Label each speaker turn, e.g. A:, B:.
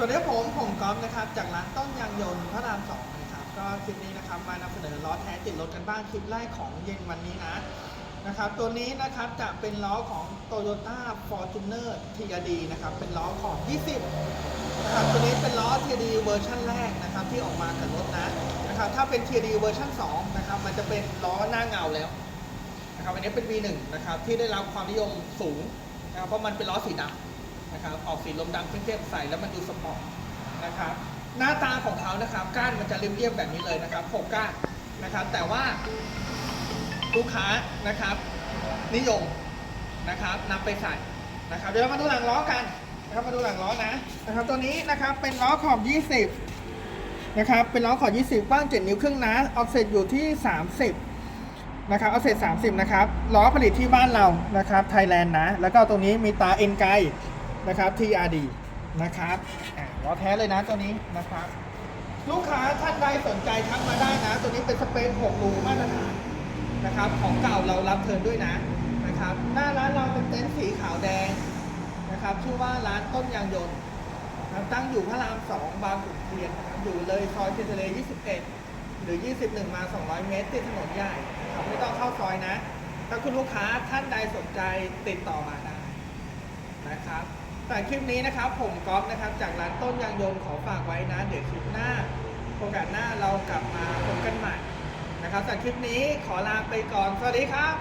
A: สวัสดีครับผมผมก๊อฟนะครับจากร้านต้นยางยนต์พระรามสองนะครับก็คลิปนี้นะครับมานำเสนอล้อแท้ติดรถกันบ้างคลิปแรกของเย็นวันนี้นะนะครับตัวนี้นะครับจะเป็นล้อของ Toyota Fortuner TRD นะครับเป็นล้อของ 20นะครับตัวนี้เป็นล้อ TRD เวอร์ชันแรกนะครับที่ออกมากับรถนะนะครับถ้าเป็น TRD เวอร์ชัน2นะครับมันจะเป็นล้อหน้าเงาแล้วนะครับอันนี้เป็น V1 นะครับที่ได้รับความนิยมสูงนะครับเพราะมันเป็นล้อสีดำ นะครับออกสีลมดำเข้มๆใส่แล้วมันดูสปอร์ตนะครับหน้าตาของเขานะครับก้านมันจะเรียบๆแบบนี้เลยนะครับหกก้านนะครับ แต่ว่าลูกค้านะครับ นิยมนะครับนำไปใส่นะครับเดี๋ยวเรามาดูหลังล้อกันนะครับมาดูหลังล้อนะนะครับ ตัวนี้นะครับเป็นล้อขอบ 20 นะครับ เป็นล้อขอบ 20กว้าง 7 นิ้วครึ่งนะออฟเซตอยู่ที่ 30 นะครับเอาเศษ30 นะครับล้อผลิตที่บ้านเรานะครับไทยแลนด์นะ แล้วก็ตรงนี้มีตาเอ็นไก นะครับ TRD นะครับล้อแท้เลยนะตัวนี้นะครับ ลูกค้าท่านใดสนใจทักมาได้นะ ตัวนี้เป็นสเปค6รูมาตรฐานนะครับ ของเก่าเรารับเทินด้วยนะนะครับ หน้าร้านเราเป็นเต็นท์สีขาวแดงนะครับ ชื่อว่าร้านต้นยางยนต์นะครับตั้งอยู่พระราม 2 บางขุนเทียนนะครับอยู่เลยซอยเทียนทะเล21 หรือ 21 มา 200 เมตรติดถนนใหญ่นะครับไม่ต้องเข้าซอยนะ ถ้าคุณลูกค้าท่านใดสนใจติดต่อมาได้นะครับ แต่คลิปนี้นะครับ ผมก๊อฟนะครับ จากร้านต้นยางยนต์ขอฝากไว้นะ เดี๋ยวคลิปหน้าโอกาสหน้าเรากลับมาพบกันใหม่นะครับแต่คลิปนี้ขอลาไปก่อน สวัสดีครับ